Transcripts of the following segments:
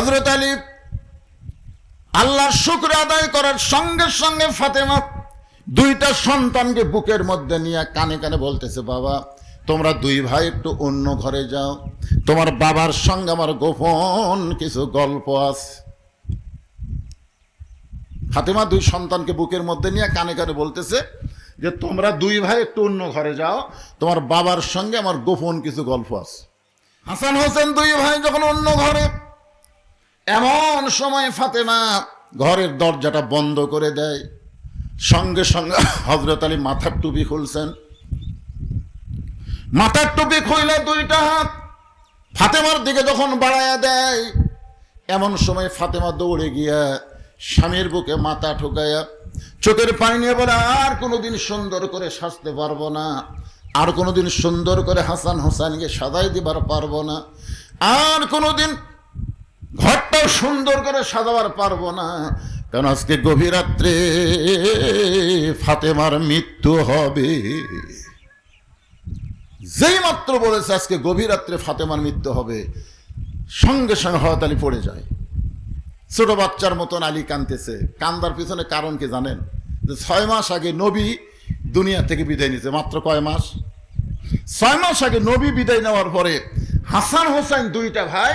হজরত আলী আল্লাহর শুক্র আদায় করার সঙ্গে সঙ্গে ফাতেমা দুইটা সন্তানকে বুকের মধ্যে নিয়ে কানে কানে বলতেছে, বাবা, তোমরা দুই ভাই একটু অন্য ঘরে যাও। তোমার বাবার সঙ্গে আমার গোপন কিছু গল্প আছে। ফাতেমা দুই সন্তানকে বুকের মধ্যে নিয়ে কানে কানে বলতেছে যে, তোমরা দুই ভাই একটু অন্য ঘরে যাও। তোমার বাবার সঙ্গে আমার গোপন কিছু গল্প আছে। হাসান হোসেন দুই ভাই যখন অন্য ঘরে এমন সময় ফাতেমা ঘরের দরজাটা বন্ধ করে দেয়। সঙ্গে সঙ্গে হজরত আলী মাথার টুপি খুলছেন। মাথার টুপি খুইলে দুইটা হাত ফাতেমার দিকে যখন বাড়ায়া দেয়, এমন সময় ফাতেমা দৌড়ে গিয়া স্বামীর বুকে মাথা ঠুকাইয়া চোখের পানি নিয়ে বলে, আর কোনোদিন সুন্দর করে সাজতে পারব না, আর কোনোদিন সুন্দর করে হাসান হোসেনকে সাজাই দিবার পারব না, আর কোনোদিন ঘরটাও সুন্দর করে সাজাবার পারব না। কারণ আজকে গভীর রাত্রে ফাতেমার মৃত্যু হবে। যেই মাত্র বলেছে আজকে গভীর রাত্রে ফাতেমার মৃত্যু হবে, সঙ্গে সঙ্গে হয়ত আলী পড়ে যায়। ছোট বাচ্চার মতন আলী কানতেছে কান্দার পিছনে কারণ কি জানেন? যে ছয় মাস আগে নবী দুনিয়া থেকে বিদায় নিছে মাত্র কয় মাস? ছয় মাস আগে নবী বিদায় নেওয়ার পরে হাসান হোসেন দুইটা ভাই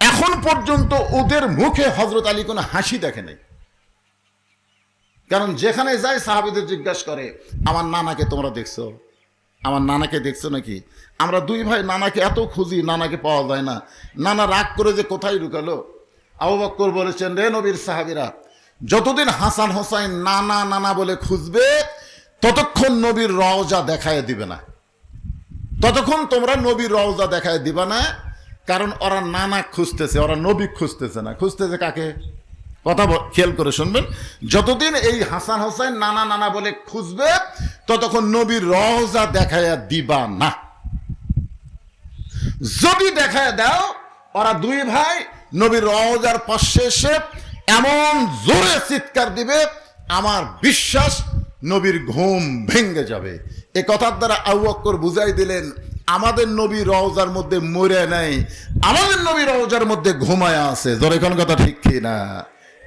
এখন পর্যন্ত ওদের মুখে হজরত আলী কোনো হাসি দেখে নাই। কারণ যেখানে যায় সাহাবিদের জিজ্ঞাসা করে, আমার নানাকে তোমরা দেখছ? আমার নানাকে দেখছ নাকি? আমরা দুই ভাই নানাকে এত খুঁজি, নানাকে পাওয়া যায় না। নানা রাগ করে যে কোথায় ঢুকালো? আবু বক্কর বলেছেন, রে নবীর সাহাবিরা, যতদিন হাসান হোসাইন নানা নানা বলে খুঁজবে, ততক্ষণ নবীর রওজা দেখায় দিবে না। ততক্ষণ তোমরা নবীর রওজা দেখায় দিবে না কারণ ওরা নানা খুঁজতেছে, ওরা নবী খুঁজতেছে না। খুঁজতেছে কাকে? কথা খেয়াল করে শুনবেন। যতদিন এই হাসান হোসেন নানা নানা বলে খুঁজবে, ততক্ষণ নবীর রওজা দেখায়া দিবা না। যদি দেখায় দাও, ওরা দুই ভাই নবীর রওজার পাশে এসে এমন জোরে চিৎকার দিবে, আমার বিশ্বাস নবীর ঘুম ভেঙ্গে যাবে। এ কথার দ্বারা বক্কর বুঝাই দিলেন আমাদের নবী রওজার মধ্যে মরে নাই, আমাদের নবী রওজার মধ্যে ঘুমায় আছে। জোরে কোন কথা ঠিক কি না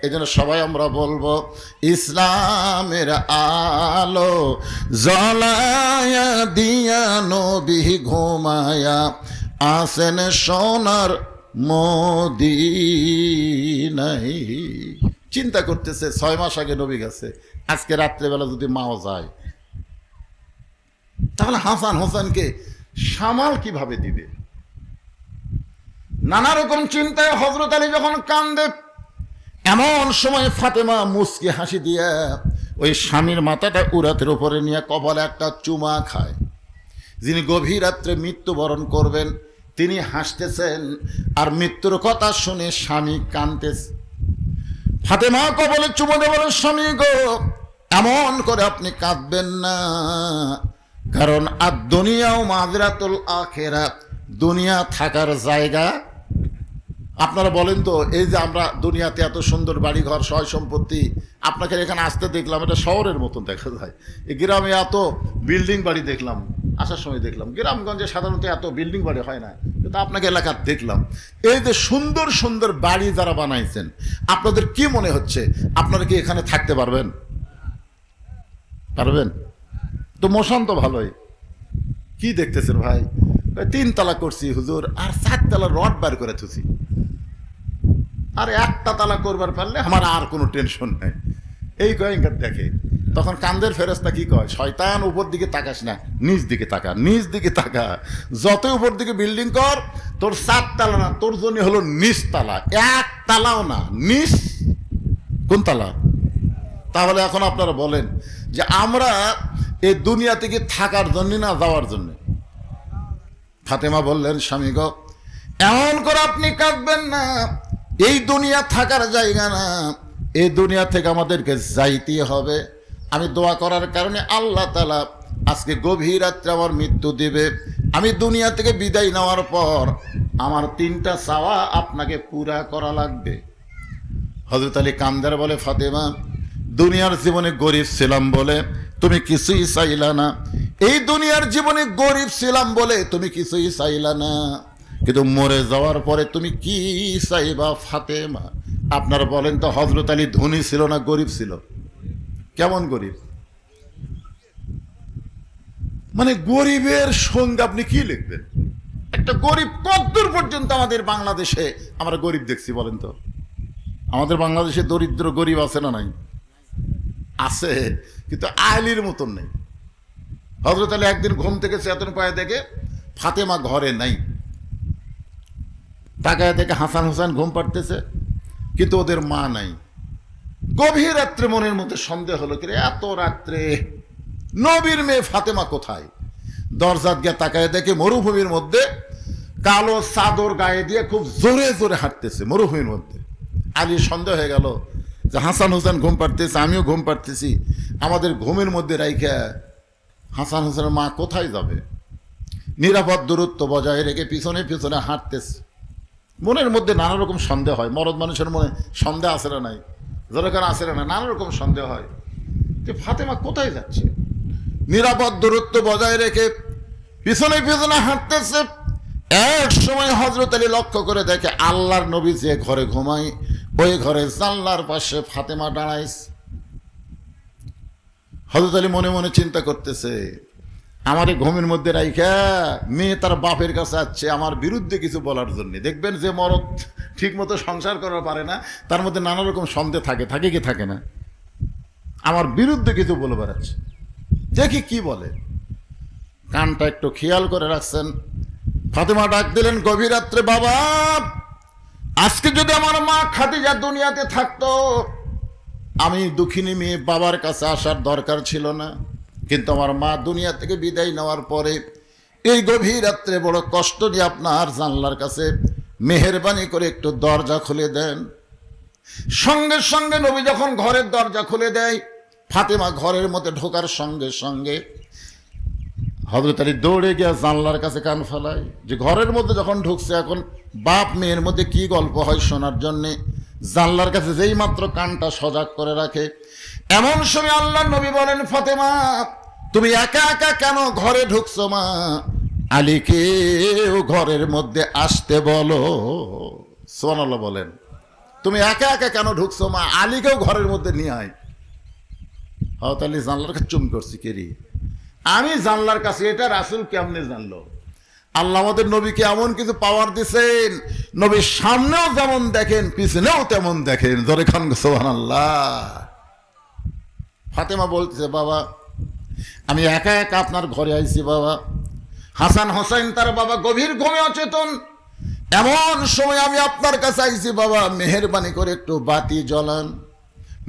এই জন্য সবাই আমরা বলব, ইসলামের আলো জলায়া দিয়া নবী ঘুমায়া আসেন সোনার মদিনাই চিন্তা করতেছে, ছয় মাস আগে নবী গেছে, আজকে রাত্রেবেলা যদি মাও যায়। তাহলে হাসান হোসেনকে সামাল কীভাবে দিবে? নানা রকম চিন্তায় হজরত আলী যখন কান্দে, এমন সময় ফাতেমা মুসকি হাসি দিয়া ওই স্বামীর মাথাটা উরাতের উপরে নিয়ে কপালে একটা চুমা খায়। যিনি গভীর রাত্রে মৃত্যুবরণ করবেন, তিনি হাসতেছেন আর মৃত্যুর কথা শুনে স্বামী কানতেছে। ফাতেমা কবলে চুমো দে বলে স্বামী গো, এমন করে আপনি কাঁদবেন না। কারণ আর দুনিয়াও মাজরাতুল আখেরা দুনিয়া থাকার জায়গা। আপনারা বলেন তো, এই যে আমরা দুনিয়াতে এত সুন্দর বাড়ি ঘর সয় সম্পত্তি, আপনাকে এখানে আসতে দেখলাম, এটা শহরের মতন দেখা যায়। এই গ্রামে এত বিল্ডিং বাড়ি দেখলাম, আসার সময় দেখলাম। গ্রামগঞ্জে সাধারণত এত বিল্ডিং বাড়ি হয় না, কিন্তু আপনাকে এলাকার দেখলাম। এই যে সুন্দর সুন্দর বাড়ি যারা বানাইছেন, আপনাদের কি মনে হচ্ছে? আপনারা কি এখানে থাকতে পারবেন? পারবেন? তো মোশন তো ভালোই। কি দেখতেছেন ভাই? তিন তালা করছি, হুজুর, আর চার তালা রড বার করে থুছি। আর একটা তালা করবার পারলে আমার আর কোনো টেনশন নাই। এই গোয়েঙ্গার দেখে। তখন কান্দের ফেরস্তা কি কয়, শয়তান উপর দিকে তাকাস না, নিচ দিকে তাকা, নিচ দিকে তাকা। যত উপর দিকে বিল্ডিং কর, তোর সাত তালা না, তোর জন্য হলো নিচ তালা। এক তালাও না, নিচ কোন তালা? তাহলে এখন আপনারা বলেন যে আমরা এই দুনিয়া থেকে থাকার জন্য না যাওয়ার জন্য? ফাতেমা বললেন, স্বামী গো, এমন করে আপনি কাঁদবেন না। এই দুনিয়া থাকার জায়গা না। এই দুনিয়া থেকে আমাদেরকে যাইতে হবে। আমি দোয়া করার কারণে আল্লাহ তালা আজকে গভীর রাত্রে আমার মৃত্যু দিবে। আমি দুনিয়া থেকে বিদায় নেওয়ার পর আমার তিনটা চাওয়া আপনাকে পুরা করা লাগবে। হজরত আলী কান্দার বলে, ফাতেমা, দুনিয়ার জীবনে গরিব ছিলাম বলে তুমি কিছুই চাইলা না। এই দুনিয়ার জীবনে গরিব ছিলাম বলে তুমি কিছুই চাইলা না। কিন্তু মরে যাওয়ার পরে তুমি কি চাইবা, ফাতেমা? আপনারা বলেন তো হজরত আলী ধনী ছিল না গরিব ছিল? কেমন গরিব? মানে গরিবের সঙ্গে আপনি কি লিখবেন? একটা গরিব কতদূর পর্যন্ত আমাদের বাংলাদেশে আমরা গরিব দেখছি, বলেন তো। আমাদের বাংলাদেশে দরিদ্র গরিব আছে না নাই? আছে কিন্তু আয়লির মতন নেই। হজরত আলী একদিন ঘুম থেকে চেতন পায়ে দেখে ফাতেমা ঘরে নাই। তাকায় দেখে হাসান হাসান ঘুম পাড়তেছে কিন্তু ওদের মা নাই। গভীর রাত্রে মনের মধ্যে সন্দেহ হলো কি রে, এত রাত্রে নবীর মেয়ে ফাতেমা কোথায়? দরজাত গিয়ে তাকায় দেখে মরুভূমির মধ্যে কালো চাদর গায়ে দিয়ে খুব জোরে জোরে হাঁটতেছে মরুভূমির মধ্যে। আলী সন্দেহ হয়ে গেল যে হাসান হোসেন ঘুম পাড়তেছে, আমিও ঘুম পাড়তেছি। আমাদের ঘুমের মধ্যে রাইখা হাসান হোসেনের মা কোথায় যাবে? নিরাপদ দূরত্ব বজায় রেখে পিছনে পিছনে হাঁটতেছে। মনের মধ্যে নানা রকম সন্দেহ হয়। মরদ মানুষের মনে সন্দেহ আসে না নাই? যেরকম আসে না নানা রকম সন্দেহ হয়। যে ফাতেমা কোথায় যাচ্ছে? নিরাপদ দূরত্ব বজায় রেখে পিছনে পিছনে হাঁটতেছে। এক সময় হজরত আলী লক্ষ্য করে দেখে আল্লাহর নবী যে ঘরে ঘুমায়, ওই ঘরে জানলার পাশে ফাতেমা দাঁড়াইছে হজরত আলী মনে মনে চিন্তা করতেছে, আমার এই ঘুমের মধ্যে রাইখা মেয়ে তার বাপের কাছে আসছে, আমার বিরুদ্ধে কিছু বলার জন্য। দেখবেন যে মরদ ঠিক মতো সংসার করা পারে না, তার মধ্যে নানা রকম সন্দেহ থাকে থাকে কি থাকে না? আমার বিরুদ্ধে কিছু বলে বেড়াচ্ছে। দেখি কি বলে। কানটা একটু খেয়াল করে রাখছেন ফাতেমা ডাক দিলেন, গভীর রাত্রে বাবা, আজকে যদি আমার মা খাদিজা দুনিয়াতে থাকতো, আমি দুঃখিনী মেয়ে বাবার কাছে আসার দরকার ছিল না। কিন্তু আমার মা দুনিয়া থেকে বিদায় নেওয়ার পরে এই গভীর রাত্রে বড় কষ্ট দিয়ে আপনার জানলার কাছে মেহরবানি করে একটু দরজা খুলে দেন। সঙ্গে সঙ্গে নবী যখন ঘরের দরজা খুলে দেয়, ফাতেমা ঘরের মধ্যে ঢোকার সঙ্গে সঙ্গে হজরত আলী দৌড়ে গিয়ে জানলার কাছে কান ফেলায়। যে ঘরের মধ্যে যখন ঢুকছে, এখন বাপ মেয়ের মধ্যে কি গল্প হয় শোনার জন্যে জানলার কাছে যেই মাত্র কানটা সজাগ করে রাখে, এমন সময় আল্লাহ নবী বলেন, ফাতেমা, তুমি একা একা কেন ঘরে ঢুকছো মা? আলীকেও ঘরের মধ্যে আসতে বলো। সোনাল্লাহ বলেন, তুমি একা একা কেন ঢুকছো মা? আলীকেও ঘরের মধ্যে নিয়ে আয়। হয়তো আলী জানলার কাছে চুম করছি কেরি আমি জানলার কাছে, এটা রাসুল কেমনে জানলো? আল্লাহ আমাদের নবীকে এমন কিছু পাওয়ার দিছেন, নবীর সামনেও যেমন দেখেন, পিছনেও তেমন দেখেন। জরে খান সোহান আল্লাহ ফাতেমা বলতেছে, বাবা, আমি একা একা আপনার ঘরে আইছি, বাবা। হাসান হোসেন তার বাবা গভীর ঘুমে অচেতন। এমন সময় আমি আপনার কাছে আইছি, বাবা, মেহরবানি করে একটু বাতি জ্বলান।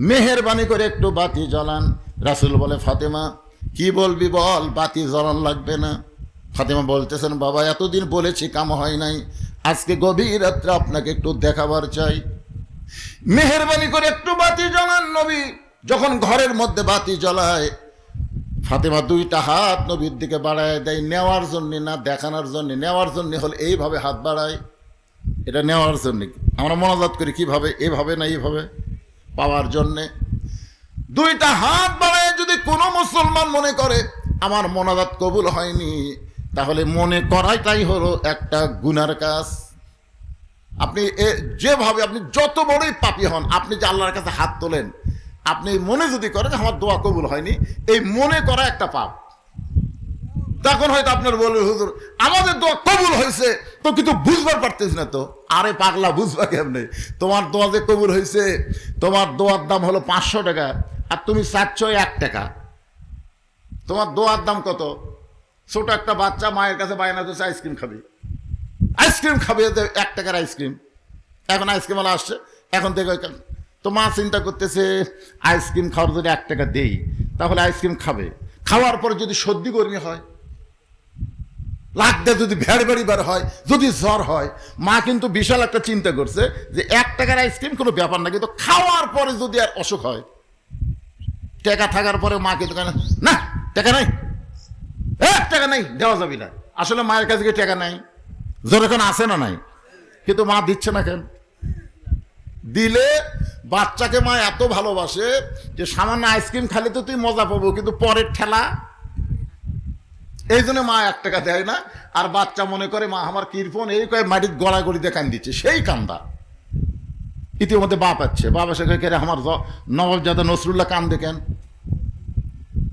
মেহরবানি করে একটু বাতি জ্বলান। রাসুল বলে, ফাতেমা কি বলবি বল? বাতি জ্বলান লাগবে না। ফাতেমা বলতেছেন, বাবা, এতদিন বলেছি কাম হয় নাই। আজকে গভীর রাত্রে আপনাকে একটু দেখাবার চাই। মেহরবানি করে একটু বাতি জ্বলান নবী। যখন ঘরের মধ্যে বাতি জ্বলায়, ফাতেমা দুইটা হাত নবীর দিকে বাড়ায় দেয়, নেওয়ার জন্যে না, দেখানোর জন্যে। নেওয়ার জন্যে হলে এইভাবে হাত বাড়ায়। এটা নেওয়ার জন্যে। আমরা মনোজাত করি কীভাবে? এভাবে না এইভাবে? পাওয়ার জন্যে। দুইটা হাত বাড়ায় যদি কোনো মুসলমান মনে করে, আমার মনাজাত কবুল হয়নি, তাহলে মনে করাইটাই হলো একটা গুনার কাজ। আপনি এ- যেভাবে আপনি যত বড়ই পাপি হন, আপনি যে আল্লাহর কাছে হাত তোলেন, আপনি মনে যদি করেন আমার দোয়া কবুল হয়নি, এই মনে করা একটা পাপ। তখন হয়তো আপনার বলবে, হুজুর, আমাদের দোয়া কবুল হয়েছে, তো কিন্তু বুঝবার পারতেছি না তো। আরে পাগলা, বুঝবা কেমনে? তোমার দোয়া যে কবুল হয়েছে, তোমার দোয়ার দাম হলো পাঁচশো টাকা। আর তুমি চাচ্ছ এক টাকা। তোমার দোয়ার দাম কত? ছোট একটা বাচ্চা মায়ের কাছে বায়না দিচ্ছে আইসক্রিম খাবি। আইসক্রিম খাবে? এক টাকার আইসক্রিম এখন আইসক্রিম ওলা আসছে। এখন দেখো তো মা চিন্তা করতেছে আইসক্রিম খাওয়ার যদি এক টাকা দেই, তাহলে আইসক্রিম খাবে। খাওয়ার পরে যদি সর্দি গরমি হয়, লাগতে যদি ভেড় বেড়ি বার হয়, যদি জ্বর হয়, মা কিন্তু বিশাল একটা চিন্তা করছে যে এক টাকার আইসক্রিম কোনো ব্যাপার না, কিন্তু খাওয়ার পরে যদি আর অসুখ হয় টাকা থাকার পরে মা কিন্তু কেন না টাকা নাই। এক টাকা নাই, দেওয়া যাবে না। আসলে মায়ের কাছে কি টাকা নাই। এখন আসে না নাই? কিন্তু মা দিচ্ছে না কেন? দিলে বাচ্চাকে মা এত ভালোবাসে যে সামান্য আইসক্রিম খালি তো তুই মজা পাবো, কিন্তু পরের ঠেলা। এই জন্য মা এক টাকা দেয় না। আর বাচ্চা মনে করে, মা, আমার কীর্পন? এই কয়ে মাটির গড়াগড়িতে কান দিচ্ছে। সেই কান্দা। ইতিমধ্যে বাপ আছে। বাপ এসে "কে আমার নবাবজাদা নসরুল্লাহ কান? দেখেন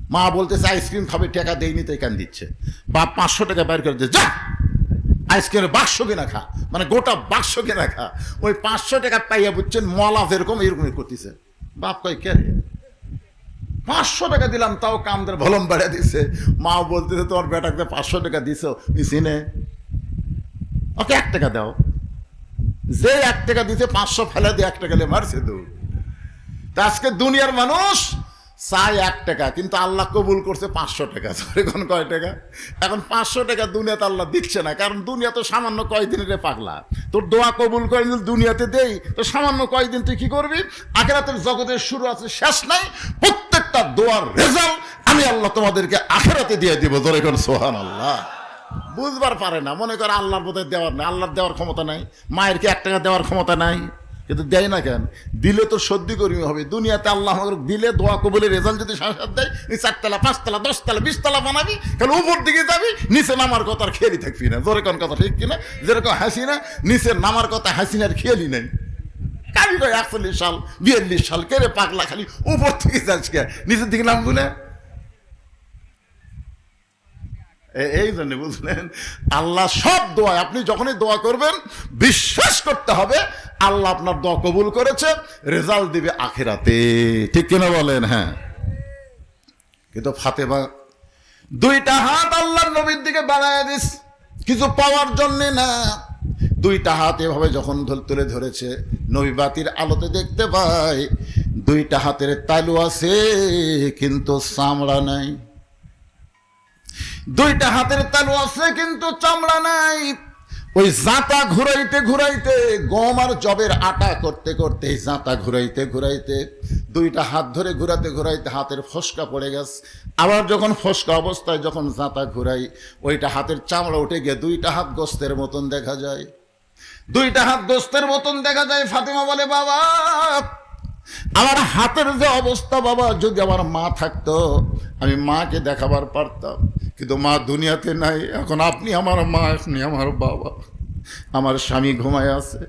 মা বলতেছে, আইসক্রিম খাবে, টাকা দেয়নি, তাই কান দিচ্ছে বাপ পাঁচশো টাকা বের করে দিয়ে যা, আইসক্রিমের বাক্স কিনা খা। মানে গোটা বাক্স কিনা খা। ওই পাঁচশো টাকা পাইয়া বুঝছেন, মলা এরকম এরকমই করতেছে। বাপ কয়, কে পাঁচশো টাকা দিলাম, তাও কামদের ভলম বাড়িয়ে দিছে। মা বলতেছে তোমার বেটাকে পাঁচশো টাকা দিছ সিনে ওকে এক টাকা দাও। যে এক টাকা দিতে পাঁচশো ফেলা দিয়ে এক টাকা মারছে তো আজকে দুনিয়ার মানুষ চাই এক টাকা, কিন্তু আল্লাহ কবুল করছে পাঁচশো টাকা। এখন কয় টাকা? এখন পাঁচশো টাকা দুনিয়াতে আল্লাহ দিচ্ছে না, কারণ দুনিয়া তো সামান্য কয়দিনের পাগলা। তোর দোয়া কবুল করে যদি দুনিয়াতে দেই। তো সামান্য কয়দিন তুই কি করবি? আখেরাতের জগতের শুরু আছে, শেষ নাই। প্রত্যেকটা দোয়ার রেজাল্ট আমি আল্লাহ তোমাদেরকে আখেরাতে দিয়ে দিব তোর এখন সোহান আল্লাহ বুঝবার পারে না। মনে করে আল্লাহর বোধহয় দেওয়ার নাই, আল্লাহর দেওয়ার ক্ষমতা নাই মায়ের কি এক টাকা দেওয়ার ক্ষমতা নাই। কিন্তু দেয় না কেন? দিলে তো সর্দি কর্মী হবে। দুনিয়াতে আল্লাহ দিলে দোয়া কবুলের রেজাল্ট যদি সাংসার দেয় চারতলা, পাঁচতলা, দশতলা, বিশতলা বানাবি, তাহলে উপর দিকে যাবি, নিচে নামার কথা আর খেয়ালি থাকবি না। জোরে কোন কথা ঠিক কিনা? যেরকম হাসি না, নিচে নামার কথা হাসিনার খেয়ালি নেই। কাবি কয়, একচল্লিশ সাল, বিয়াল্লিশ সাল কে রে পাগলা, খালি উপর থেকে যাস কে? নিচের দিকে নামবো না এ- এই জন্য বুঝলেন, আল্লাহ সব দোয়া আপনি যখনই দোয়া করবেন, বিশ্বাস করতে হবে, আল্লাহ আপনার দোয়া কবুল করেছে, রেজাল্ট দিবে আখেরাতে। ঠিক কিনা বলেন? হ্যাঁ। কিন্তু ফাতেমা, দুইটা হাত আল্লাহর নবীর দিকে বাড়ায় দিস, কিছু পাওয়ার জন্যে না। দুইটা হাত এভাবে যখন তুলে ধরেছে, নবী বাতির আলোতে দেখতে পায়, দুইটা হাতের তালু আছে, কিন্তু চামড়া নাই। দুইটা হাতের তালু আছে, কিন্তু চামড়া নাই। ওই জাঁতা ঘুরাইতে ঘুরাইতে, গম আর জবের আটা করতে করতে জাঁতা ঘুরাইতে ঘুরাইতে, দুইটা হাত ধরে ঘুরাতে ঘুরাইতে হাতের ফসকা পড়ে গেছে। আবার যখন ফসকা অবস্থায় যখন জাঁতা ঘুরাই, ওইটা হাতের চামড়া উঠে গিয়ে দুইটা হাত গোস্তের মতন দেখা যায়। দুইটা হাত গোস্তের মতন দেখা যায়, ফাতিমা বলে, বাবা আমার হাতের যে অবস্থা বাবা, যদি আমার মা থাকতো, আমি মাকে দেখাবার পারতাম। কিন্তু মা দুনিয়াতে নাই, এখন আপনি আমার মা, আপনি আমার বাবা। আমার স্বামী ঘুমায় আছে,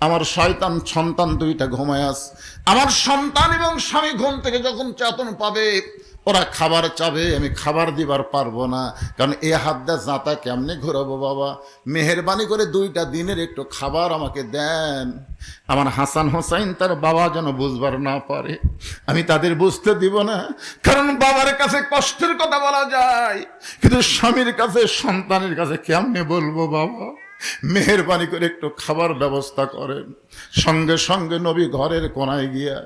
আমার শয়তান, সন্তান দুইটা ঘুমায় আছে। আমার সন্তান এবং স্বামী ঘুম থেকে যখন চেতন পাবে ওরা খাবার চাবে, আমি খাবার দিবার পারব না। কারণ এ হাত দা জাঁতা কেমনে ঘোরাবো বাবা? মেহরবানি করে দুইটা দিনের একটু খাবার আমাকে দেন। আমার হাসান হোসাইন তার বাবা যেন বুঝবার না পারে। আমি তাদের বুঝতে দিব না। কারণ বাবার কাছে কষ্টের কথা বলা যায়। কিন্তু স্বামীর কাছে, সন্তানের কাছে কেমনে বলব বাবা? মেহরবানি করে একটু খাবার ব্যবস্থা করেন। সঙ্গে সঙ্গে নবী ঘরের কোনায় গিয়া,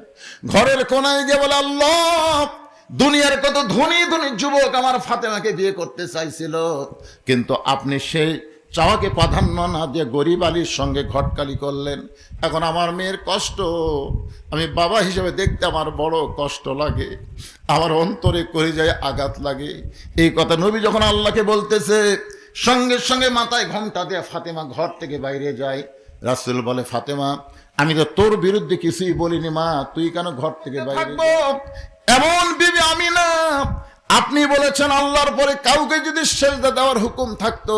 ঘরের কোনায় গিয়ে বলে, আল্লাহ দুনিয়ার কত ধনী ধনী যুবক আমার ফাতেমাকে বিয়ে করতে চাইছিল। কিন্তু আপনি সেই চাওয়াকে প্রাধান্য না দিয়ে গরিব আলীর সঙ্গে ঘটকালি করলেন। এখন আমার মেয়ের কষ্ট আমি বাবা হিসেবে দেখতে আমার বড় কষ্ট লাগে। আমার অন্তরে করে যায় আঘাত লাগে। এই কথা নবী যখন আল্লাহকে বলতেছে সঙ্গে সঙ্গে মাথায় ঘোমটা দিয়ে ফাতেমা ঘর থেকে বাইরে যায়। রাসুল বলে ফাতেমা আমি তো তোর বিরুদ্ধে কিছুই বলিনি মা তুই কেন ঘর থেকে বাইরে এমন বিবি আমি না। আপনি বলেছেন আল্লাহর পরে কাউকে যদি সেজদা দেওয়ার হুকুম থাকতো,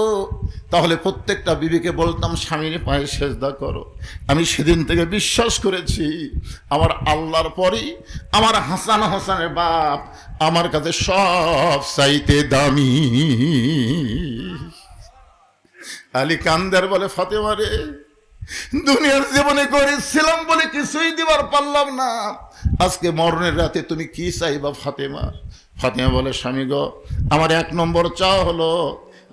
তাহলে প্রত্যেকটা বিবিকে বলতাম, স্বামীর পায়ে সেজদা করো। আমি সেদিন থেকে বিশ্বাস করেছি, আমার আল্লাহর পরেই আমার হাসান হাসানের বাপ আমার কাছে সব চাইতে দামি। আলী কান্দার বলে, ফাতেমা রে, দুনিয়ার জীবনে করেছিলাম বলে কিছুই দিবার পারলাম না। আজকে মরণের রাতে তুমি কি চাইবা, ফাতেমা? ফাতেমা বলে, স্বামী গো, আমার এক নম্বর চাওয়া হলো,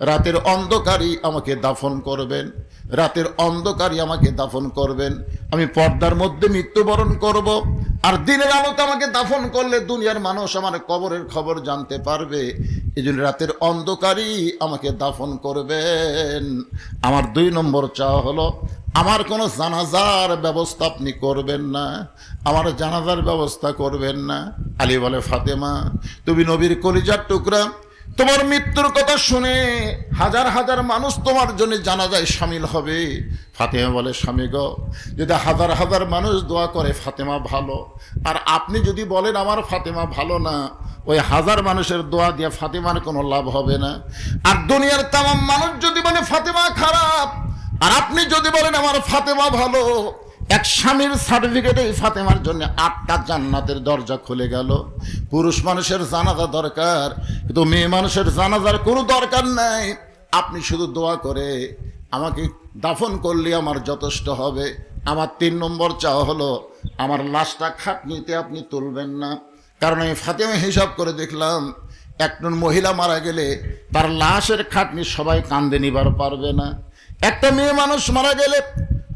রাতের অন্ধকারই আমাকে দাফন করবেন, রাতের অন্ধকারই আমাকে দাফন করবেন। আমি পর্দার মধ্যে মৃত্যুবরণ করব, আর দিনের আলোতে আমাকে দাফন করলে দুনিয়ার মানুষ আমার কবরের খবর জানতে পারবে। এই জন্য রাতের অন্ধকারই আমাকে দাফন করবেন। আমার দুই নম্বর চাওয়া হলো আমার কোনো জানাজার ব্যবস্থা আপনি করবেন না, আমার জানাজার ব্যবস্থা করবেন না। আলী বলে, ফাতেমা, তুমি নবীর কলিজার টুকরা, তোমার মৃত্যুর কথা শুনে হাজার হাজার মানুষ তোমার জন্য জানাজায় সামিল হবে। ফাতেমা বলে, স্বামী গো, যদি হাজার হাজার মানুষ দোয়া করে ফাতেমা ভালো, আর আপনি যদি বলেন আমার ফাতেমা ভালো না, ওই হাজার মানুষের দোয়া দিয়ে ফাতেমার কোনো লাভ হবে না। আর দুনিয়ার তামাম মানুষ যদি বলে, ফাতেমা খারাপ আর আপনি যদি বলেন আমার ফাতেমা ভালো, এক স্বামীর সার্টিফিকেটে ফাতেমার জন্য আটটা জান্নাতের দরজা খুলে গেল। পুরুষ মানুষের জানাজা দরকার, কিন্তু মেয়ে মানুষের জানাজার কোনো দরকার নাই। আপনি শুধু দোয়া করে, আমাকে দাফন করলে আমার যথেষ্ট হবে। আমার তিন নম্বর চাওয়া হলো, আমার লাশটা খাটনিতে আপনি তুলবেন না। কারণ আমি ফাতেমা হিসাব করে দেখলাম, একজন মহিলা মারা গেলে তার লাশের খাটনি সবাই কান্দে নিবার পারবে না। একটা মেয়ে মানুষ মারা গেলে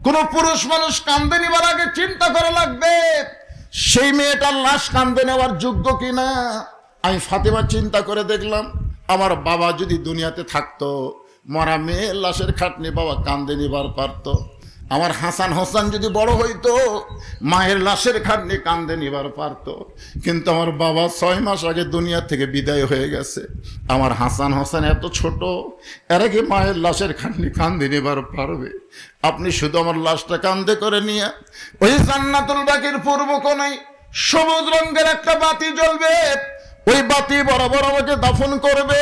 কোন পুরুষ মানুষ কান্দে নিবার আগে চিন্তা করা লাগবে। সেই মেয়েটার লাশ কান্দে নেওয়ার যোগ্য কিনা? আমি ফাতেমা চিন্তা করে দেখলাম, আমার বাবা যদি দুনিয়াতে থাকতো, মরা মেয়ের লাশের খাটনি বাবা কান্দে নিবার পারতো। আমার হাসান হোসেন যদি বড় হইতো, মায়ের লাশের খাটনি কান্দে নিবার পারতো। কিন্তু আমার বাবা ছয় মাস আগে দুনিয়া থেকে বিদায় হয়ে গেছে। আমার হাসান হোসেন এত ছোট, এর আগে মায়ের লাশের খাটনি কান্দে নিবার পারবে। আপনি শুধু আমার লাশটা কান্দে করে নিয়ে, ওই জান্নাতুল বাকির পূর্ব কোনায় সবুজ রঙের একটা বাতি জ্বলবে, ওই বাতি বরাবর আমাকে দাফন করবে।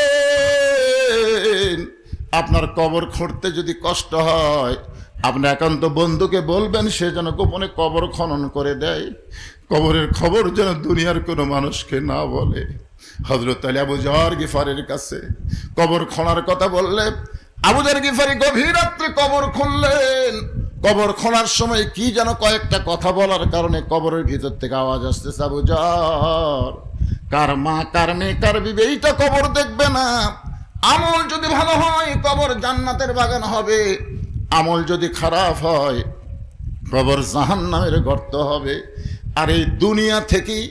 আপনার কবর খুঁড়তে যদি কষ্ট হয় আপনি একান্ত বন্ধুকে বলবেন, সে যেন গোপনে কবর খনন করে দেয়। কবরের খবর যেন দুনিয়ার কোনো মানুষকে না বলে। হজরত আলী আবু জহর গিফারের কাছে কবর খোঁড়ার কথা বললে আবুজার গিফারি গভীর রাত্রে কবর খুললেন। কবর খোঁড়ার সময় কি যেন কয়েকটা কথা বলার কারণে কবরের ভিতর থেকে আওয়াজ আসতেছে, আবু জহর কার মা, কার মেয়ে, কার বিবে, এইটা কবর দেখবে না। আমল যদি ভালো হয়, কবর জান্নাতের বাগান হবে। আমল যদি খারাপ হয়, কবর জাহান নামের গর্ত হবে। আর এই দুনিয়া থেকেই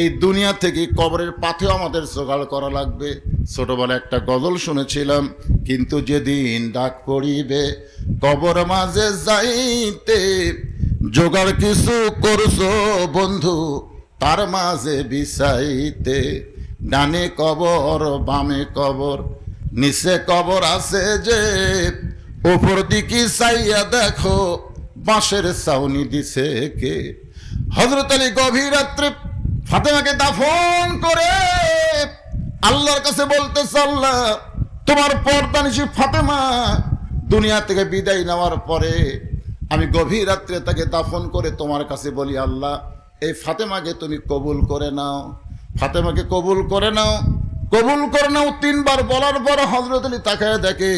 এই দুনিয়া থেকে কবরের পাথেও আমাদের জোগাড় করা লাগবে। ছোটবেলা একটা গজল শুনেছিলাম, কিন্তু যেদিন ডাক পড়িবে, কবর মাঝে যাইতে জোগাড় কিছু করছ বন্ধু, তার মাঝে বিছাইতে। ডানে কবর, বামে কবর, নিচে কবর আছে যে ওপর দিকে চাইয়া দেখো, বাঁশের ছাউনি দিছে কে? হজরত আলী গভীর রাত্রে ফাতেমাকে দাফন করে আল্লাহর কাছে বলতে আল্লাহ তোমার পর্দা নিশি ফাতেমা, দুনিয়া থেকে বিদায় নেওয়ার পরে আমি গভীর রাত্রে তাকে দাফন করে তোমার কাছে বলি, আল্লাহ, এই ফাতেমাকে তুমি কবুল করে নাও, ফাতেমাকে কবুল করে নাও। কবুল করে নাও তিনবার বলার পর হজরত আলী তাকায় দেখে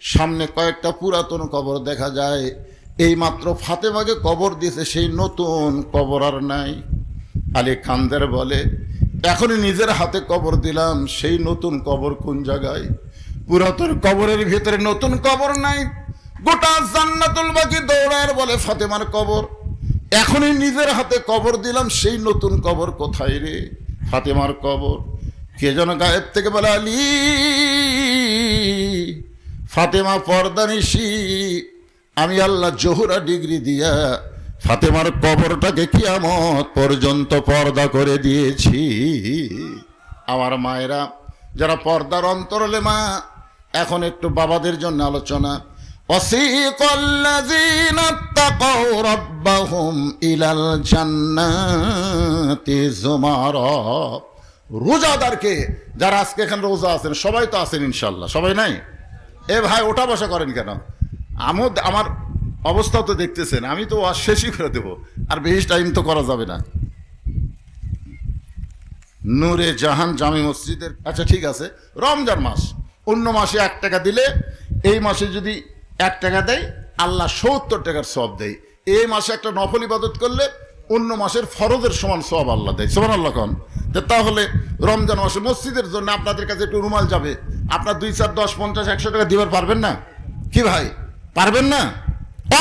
সামনে কয়েকটা পুরাতন কবর দেখা যায়। এই মাত্র ফাতেমাকে কবর দিয়েছে, সেই নতুন কবর আর নাই। আলী খানদের বলে, এখনই নিজের হাতে কবর দিলাম, সেই নতুন কবর কোন জায়গায়? পুরাতন কবরের ভিতরে নতুন কবর নাই। গোটা জান্নাতুল বাকি দৌড়ায় বলে ফাতেমার কবর। এখনই নিজের হাতে কবর দিলাম, সেই নতুন কবর কোথায় রে? ফাতেমার কবর। কে যেন গায়েব থেকে বলে, আলী ফাতেমা পর্দানিসি আমি আল্লাহ জহুরা ডিগ্রি দিয়া ফাতেমার কবরটাকে কিয়ামত পর্যন্ত পর্দা করে দিয়েছি আমার মায়েরা যারা পর্দার অন্তরলে মা এখন একটু বাবাদের জন্য আলোচনা وسيق الذين اتقوا ربهم إلى الجنات زمرا রোজাদারকে যারা আজকে এখানে রোজা আছেন সবাই তো আছেন ইনশাল্লাহ সবাই নাই এ ভাই ওটা বসা করেন কেন? আমও আমার অবস্থা তো দেখতেছেন, আমি তো আর শেষই করে দেবো। আর বেশি টাইম তো করা যাবে না। নূরে জাহান জামি মসজিদের আচ্ছা ঠিক আছে, রমজান মাস। অন্য মাসে এক টাকা দিলে, এই মাসে যদি এক টাকা দেয়, আল্লাহ সত্তর টাকার সব দেয়। এই মাসে একটা নফল ইবাদত করলে, অন্য মাসের ফরজের সমান সব আল্লাহ দেয়। সমান আল্লাহ কন। তো তাহলে রমজান মাসে মসজিদের জন্য আপনাদের কাছে একটু রুমাল যাবে। আপনার দুই চার, দশ, পঞ্চাশ, একশো টাকা দিবার পারবেন না? কি ভাই? পারবেন না?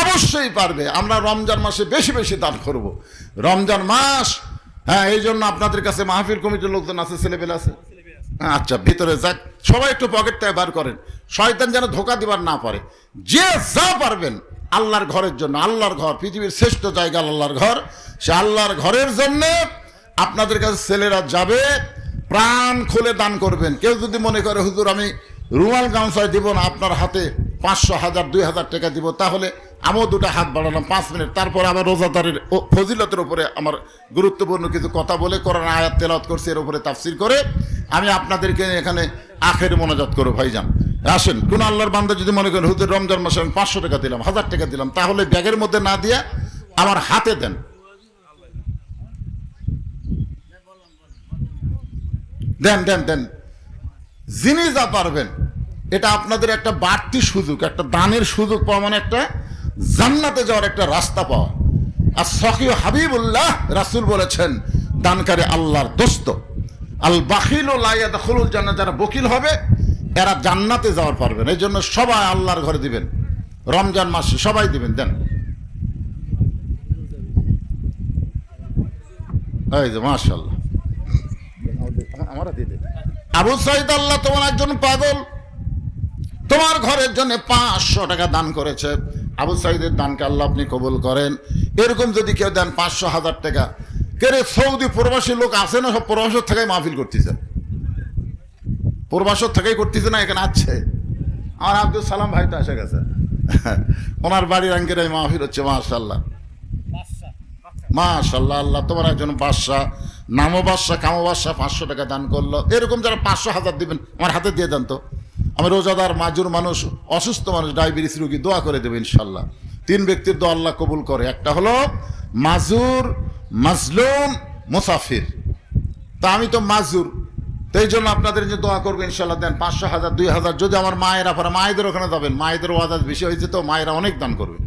অবশ্যই পারবে। আমরা রমজান মাসে বেশি বেশি দান করব। রমজান মাস হ্যাঁ এই জন্য আপনাদের কাছে মাহফিল কমিটির লোকজন আছে, ছেলেপেলে আছে? আচ্ছা ভিতরে যাক। সবাই একটু পকেট থেকে বার করেন। শয়তান যেন ধোকা দিবার না পারে। যে যা পারবেন আল্লাহর ঘরের জন্য, আল্লাহর ঘর, পৃথিবীর শ্রেষ্ঠ জায়গা আল্লাহর ঘর। সে আল্লাহর ঘরের জন্য আপনাদের কাছে ছেলেরা যাবে, প্রাণ খুলে দান করবেন। কেউ যদি মনে করে, হুজুর, আমি রুমাল গামছায় দিব না, আপনার হাতে পাঁচশো হাজার, দুই হাজার টাকা দিব, তাহলে আমিও দুটো হাত বাড়ালাম পাঁচ মিনিট। তারপর আবার রোজাদারের ফজিলতের উপরে আমার গুরুত্বপূর্ণ কিছু কথা বলে কোরআন আয়াত তেলাওয়াত করছি, এর উপরে তাফসির করে আমি আপনাদেরকে এখানে আখের মনোজাত করো ভাইজান। আসেন, কোন আল্লাহর বান্দা যদি মনে করেন হুজুর, রমজান মাসে আমি পাঁচশো টাকা দিলাম, হাজার টাকা দিলাম, তাহলে ব্যাগের মধ্যে না দিয়ে আমার হাতে দেন। দেন দেন দেন। যিনি যা পারবেন, এটা আপনাদের একটা বাড়তি সুযোগ, একটা দানের সুযোগ পাওয়া মানে একটা জান্নাতে যাওয়ার একটা রাস্তা পাওয়া। আর সখী হাবিবুল্লাহ রাসুল বলেছেন, দানকারী আল্লাহর দোস্ত। আল বাকিল ও লাইয়া দখলুল জান্নাত, যারা বকিল হবে, এরা জান্নাতে যাওয়ার পারবেন এই জন্য সবাই আল্লাহর ঘরে দিবেন। রমজান মাসে, সবাই দিবেন, দেন। এই যে মাশাল্লাহ আবু সাইদ আল্লাহ তোমার একজন পাগল। তোমার ঘরের জন্য পাঁচশো টাকা দান করেছে। আবু সাইদের দানকে আল্লাহ আপনি কবুল করেন। এরকম যদি কেউ দেন পাঁচশো হাজার টাকা। কেরে সৌদি প্রবাসী লোক আছে না সব প্রবাসর থেকেই মাহফিল করতেছে? প্রবাসর থেকেই করতেছে না, এখানে আছে। আমার আব্দুল সালাম ভাই তো এসে গেছে। ওনার বাড়ির আঙ্কের এই মাহফিল হচ্ছে মাশাল্লাহ মাশাল্লাহ আল্লাহ তোমার একজন বাদশাহ। নামো বাদশাহ কামো বাদশাহ, পাঁচশো টাকা দান করল। এরকম যারা পাঁচশো হাজার দিবেন, আমার হাতে দিয়ে দেন তো। আমি রোজাদার, মাজুর মানুষ, অসুস্থ মানুষ, ডায়াবেটিস রুগী, দোয়া করে দেবে ইনশাল্লাহ তিন ব্যক্তির দোয়া আল্লাহ কবুল করে। একটা হলো মাজুর, মাজলুম, মুসাফির। তা আমি তো মাজুর। তো জন্য আপনাদের যে দোয়া করব ইনশাল্লাহ দেন পাঁচশো হাজার, দুই হাজার। যদি আমার মায়েরা, পরে মায়েদের ওখানে যাবেন, মায়েদের ওয়াদার বেশি হয়েছে তো, মায়েরা অনেক দান করবে।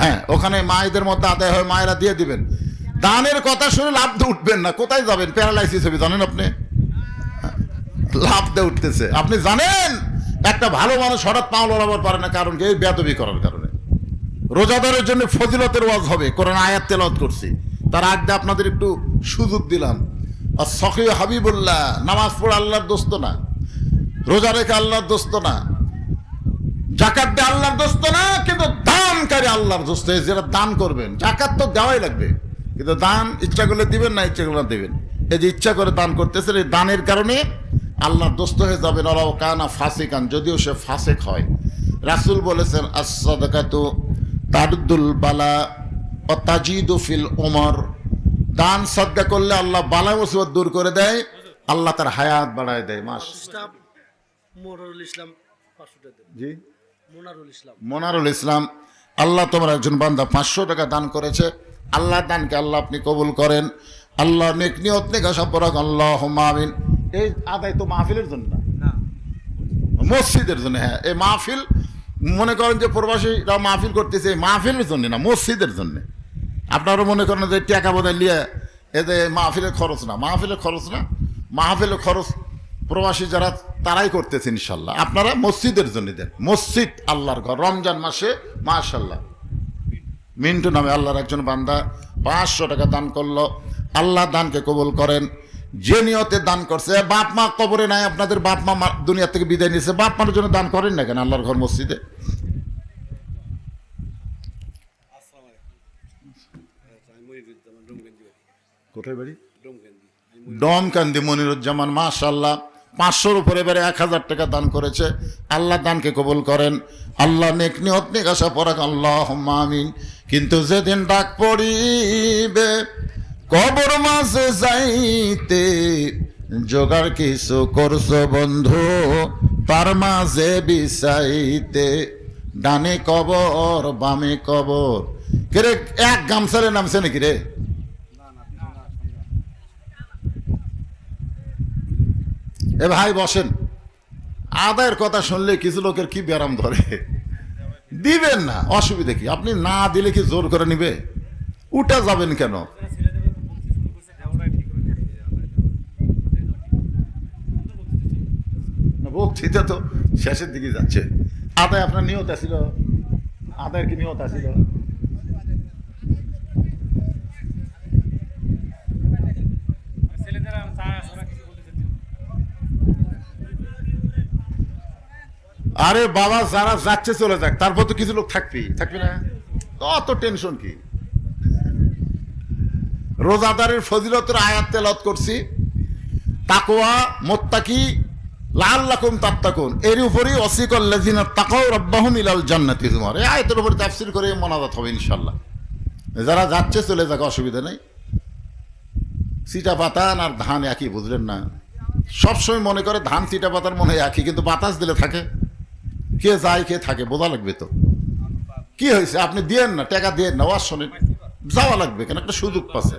হ্যাঁ ওখানে মায়েদের মধ্যে আদায় হয়, মায়েরা দিয়ে দিবেন। দানের কথা শুনে লাভ দিয়ে উঠবেন না। কোথায় যাবেন? প্যারালাইসিস হবে, জানেন আপনি? লাভ দিয়ে উঠতেছে। আপনি জানেন, একটা ভালো মানুষ হঠাৎ পাও লড়াবার পারে না, কারণ কি বেদবি করার কারণে। রোজাদারের জন্য ফজিলতের ওয়াজ হবে, কোরআন আয়াত তেলাওয়াত করছি। তার আগে আপনাদের একটু সুযোগ দিলাম। আর সখী হাবিবুল্লাহ, নামাজ পড়ে আল্লাহর দোস্ত না। রোজা রেখে আল্লাহর দোস্ত না। জাকাত দিয়ে আল্লাহর দোস্ত না, কিন্তু দানকারী আল্লাহর দোস্ত যেটা দান করবেন জাকাত তো দেওয়াই লাগবে কিন্তু দান ইচ্ছা করলে দিবেন না ইচ্ছা করলে দেবেন। এই যে ইচ্ছা করে দান করতেছেন এই দানের কারণে আল্লাহর দোস্ত হয়ে যাবেন ওরাও কানা ফাসিকান যদিও সে ফাসেক হয়। রাসুল বলেছেন আসাদাকাতু তারুদ্দুল বালা ও তাজিদু ফিল ওমর দান সদ্গা করলে আল্লাহ বালা মুসিবত দূর করে দেয় আল্লাহ তার হায়াত বাড়ায় দেয় মাস মোনারুল ইসলাম পাঁচশো টাকা দেবেন জি? মোনারুল ইসলাম। মনারুল ইসলাম আল্লাহ তোমার একজন বান্দা পাঁচশো টাকা দান করেছে। আল্লাহ দানকে আল্লাহ আপনি কবুল করেন। আল্লাহ নেক নিয়ত নেক আশা পরাক আল্লাহ আমিন। এই আদায় তো মাহফিলের জন্য না। মসজিদের জন্য হ্যাঁ। এই মাহফিল মনে করেন যে প্রবাসীরা মাহফিল করতেছে এই মাহফিলের জন্য না মসজিদের জন্য। আপনারা মনে করেন যে টাকা বোধহয় নিয়ে এতে মাহফিলের খরচ না। মাহফিলের খরচ না। মাহফিলের খরচ প্রবাসী যারা তারাই করতেছে ইনশাল্লাহ। আপনারা মসজিদের জন্য দেন। মসজিদ আল্লাহর ঘর। রমজান মাসে মাশাল্লাহ মিন্টু নামে আল্লাহর একজন বান্দা পাঁচশো টাকা দান করল। আল্লাহ দানকে কবুল করেন। যে নিয়তে দান করছে বাপ মা কবরে নাই আপনাদের বাপ মা দুনিয়া থেকে বিদায় নিয়েছে। বাপ মার জন্য দান করেন না কেন আল্লাহর ঘর মসজিদে? কোথায় বাড়ি? ডমকান্দি। মনিরুজ্জামান মাশাল্লাহ পাঁচশোর উপরে এবারে এক হাজার টাকা দান করেছে। আল্লাহ দানকে কবুল করেন। আল্লাহ নেক নিয়ত নেক পরাক আল্লাহ আমিন। কিন্তু যেদিন ডাক পড়িবে, কবর মাঝে যাইতে জোগাড় কিছু করছ বন্ধু, তার মাঝে বিছাইতে। ডানে কবর, বামে কবর। কিরে, এক গামছারে নামছে নাকি রে? এ ভাই, বসেন। আদায়ের কথা শুনলে কিছু লোকের কি ব্যারাম ধরে? দিবেন না, অসুবিধা কি? আপনি না দিলে কি জোর করে নিবে? উঠে যাবেন কেন? বক্তৃতা তো শেষের দিকে যাচ্ছে। আদায় আপনার নিয়ত আছিল? আদায়ের কি নিয়ত আছিল ছেলেদের চা ওরা কিছু বলতে চাচ্ছিল আরে বাবা, যারা যাচ্ছে চলে যাক, তারপর তো কিছু লোক থাকবি। থাকবি না? অত টেনশন কি? রোজাদারের ফজিলতের আয়াত তেলত করছি। তাকোয়া মোত্তাকি লাল্লাকুম তাত্তাকুন। এর উপরই অসিকল লেজিনা তাকাও রব্বাহুম ইলাল জান্নাতি তোমার এই আয়তের উপরে তাফসির করে মনাজাত হবে ইনশাল্লাহ যারা যাচ্ছে চলে যাক, অসুবিধা নেই। সিটা পাতান আর ধান একই, বুঝলেন না? সবসময় মনে করে ধান সিটা পাতার মনে হয় একই, কিন্তু বাতাস দিলে থাকে। কে যায়, কে থাকে, বোঝা লাগবে তো। কি হয়েছে? আপনি দিয়েন না, টাকা দিয়েন না, ওয়াজ শোনেন। যাওয়া লাগবে কেন? একটা সুযোগ পাচ্ছে।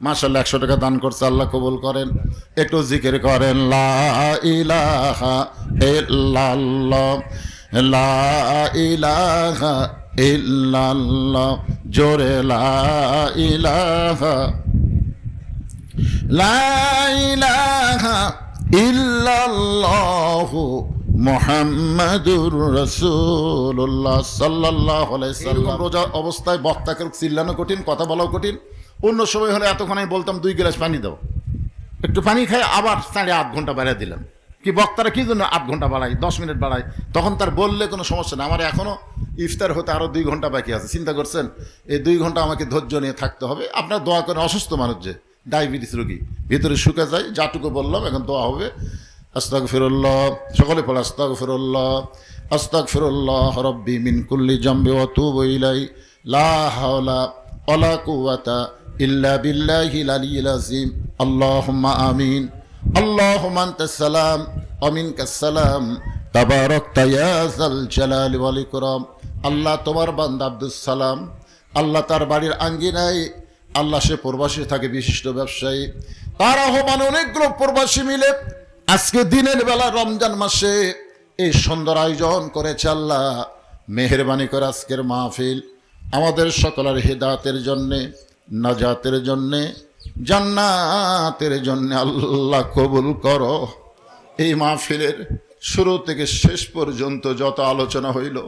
মাসাল্লাহ একশো টাকা দান করছে, আল্লাহ কবুল করেন। একটু জিকির করেন, লা ইলাহা লা ইলাহা জোরে লা ইলাহা লা ইলাহা মুহাম্মাদুর আলাইহি সাল্লাম। রোজা অবস্থায় বক্তাকে চিল্লানো কঠিন, কথা বলাও কঠিন। অন্য সময় হলে এতক্ষণ আমি বলতাম, দুই গ্লাস পানি দাও। একটু পানি খাই, আবার সাড়ে আধ ঘণ্টা বাড়াই দিলাম। কি বক্তারা কি জন্য আধ ঘণ্টা বাড়াই দশ মিনিট বাড়াই তখন তার বললে কোনো সমস্যা নেই। আমার এখনও ইফতার হতে আরও দুই ঘণ্টা বাকি আছে। চিন্তা করছেন, এই দুই ঘণ্টা আমাকে ধৈর্য নিয়ে থাকতে হবে। আপনার দোয়া করে অসুস্থ মানুষ যে, ডায়াবেটিস রোগী, ভিতরে শুকে যায় যাটুকু বললাম, এখন দোয়া হবে। আস্তাক ফিরুল্লাহ সকলে পড়ে আস্তাক ফিরুল্লাহ আস্তাক ফিরুল্লাহ রব্বি মিন কুল্লি জম্বে অতু বইলাই লা হাওলা অলা কুয়াতা ইল্লা বিল্লাহি লালিল আজিম আল্লাহুম্মা আমিন, আল্লাহুম্মা আনতাস সালাম অমিনকাস সালাম। তাবারক তায়াজাল জালাল ওয়াল ইকরাম। আল্লাহ তোমার বান্দা আব্দুল সালাম। আল্লাহ তার বাড়ির আঙ্গিনাই আল্লাহ সে প্রবাসী থাকে বিশিষ্ট ব্যবসায়ী। তার আহ্বানে অনেকগুলো প্রবাসী মিলে আজকে দিনের বেলা রমজান মাসে এই সুন্দর আয়োজন করেছে আল্লাহ। মেহরবানি করে আজকের মাহফিল। আমাদের সকলের হেদাতের জন্যে, নাজাতের জন্যে, জান্নাতের জন্য আল্লাহ কবুল করো। এই মাহফিলের শুরু থেকে শেষ পর্যন্ত যত আলোচনা হইল,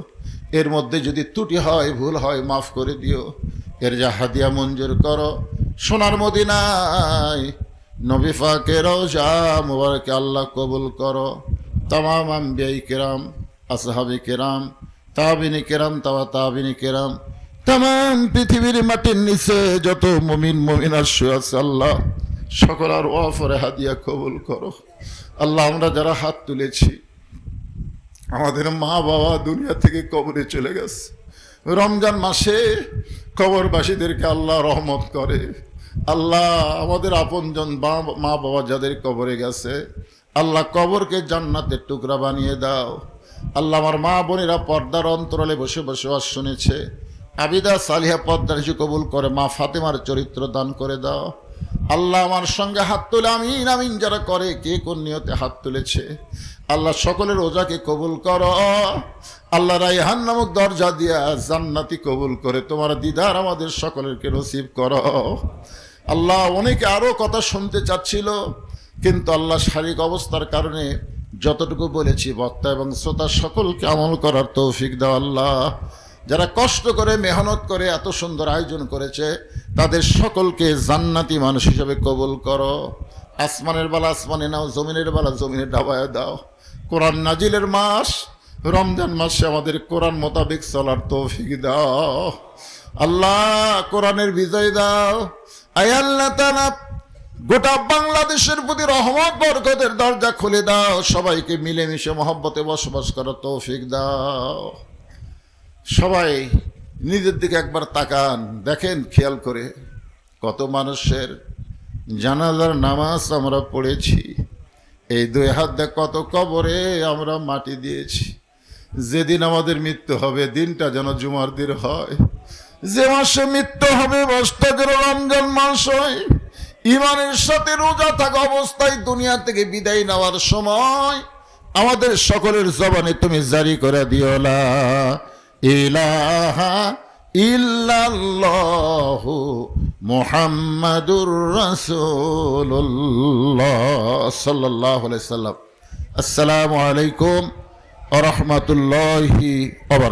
এর মধ্যে যদি ত্রুটি হয়, ভুল হয়, মাফ করে দিও। এর যা হাদিয়া মঞ্জুর করো। সোনার মদিনায় নবী ফাকেরও যা মুবারকে আল্লাহ কবুল করো। তামাম আম্বিয়াই কেরাম, আসহাবি কেরাম, তাবিনী কেরাম, তাওয়া তাবিনী কেরাম। তাম পৃথিবীর মাটির নিচে যত মমিন মমিনার শুয়ে আছে আল্লাহ, সকল আর ওয়াফরে হাদিয়া কবুল করো। আল্লাহ, আমরা যারা হাত তুলেছি, আমাদের মা বাবা দুনিয়া থেকে কবরে চলে গেছে। রমজান মাসে কবরবাসীদেরকে আল্লাহ রহমত করে। আল্লাহ আমাদের আপনজন মা বাবা যাদের কবরে গেছে, আল্লাহ কবরকে জান্নাতের টুকরা বানিয়ে দাও। আল্লাহ আমার মা বোনেরা পর্দার অন্তরালে বসে বসে ওয়াজ শুনেছে। আবিদা সালিহা পদ্মার কবুল করে মা ফাতেমার চরিত্র দান করে দাও। আল্লাহ আমার সঙ্গে হাত তুলে, আমিন আমিন যারা করে, কে কোন নিয়তে হাত তুলেছে? আল্লাহ সকলের ওজাকে কবুল করো। আল্লাহ রাইহান নামক দরজা দিয়া জান্নাতি কবুল করে তোমার দিদার আমাদের সকলেরকে নসিব করো। আল্লাহ অনেকে আরও কথা শুনতে চাচ্ছিল, কিন্তু আল্লাহ শারীরিক অবস্থার কারণে যতটুকু বলেছি, বক্তা এবং শ্রোতা সকলকে আমল করার তৌফিক দাও আল্লাহ। যারা কষ্ট করে, মেহনত করে এত সুন্দর আয়োজন করেছে, তাদের সকলকে জান্নাতি মানুষ হিসেবে কবুল করো। আসমানের বেলা আসমানে নাও, জমিনের বেলা জমিনে ডাবায় দাও। কোরআন নাজিলের মাস, রমজান মাসে আমাদের কোরআন মোতাবেক চলার তৌফিক দাও। আল্লাহ, কোরআনের বিজয় দাও। গোটা বাংলাদেশের প্রতি রহমত, বরকতের দরজা খুলে দাও। সবাইকে মিলেমিশে মহব্বতে বসবাস করার তৌফিক দাও। সবাই নিজের দিকে একবার তাকান। দেখেন, খেয়াল করে কত মানুষের জানাজার নামাজ আমরা পড়েছি। এই দুই হাত কত কবরে আমরা মাটি দিয়েছি। যেদিন আমাদের মৃত্যু হবে, দিনটা যেন জুমার দিন হয়। যে মাসে মৃত্যু হবে যেন রমজান মাস হয় ইমানের সাথে রোজা থাকা অবস্থায় দুনিয়া থেকে বিদায় নেওয়ার সময় আমাদের সকলের জবানে তুমি জারি করে দিও লা ইলাহা ইল্লাল্লাহু মুহাম্মাদুর রাসূলুল্লাহ সাল্লাল্লাহু আসসালামু আলাইকুম ওয়া রাহমাতুল্লাহি ওয়া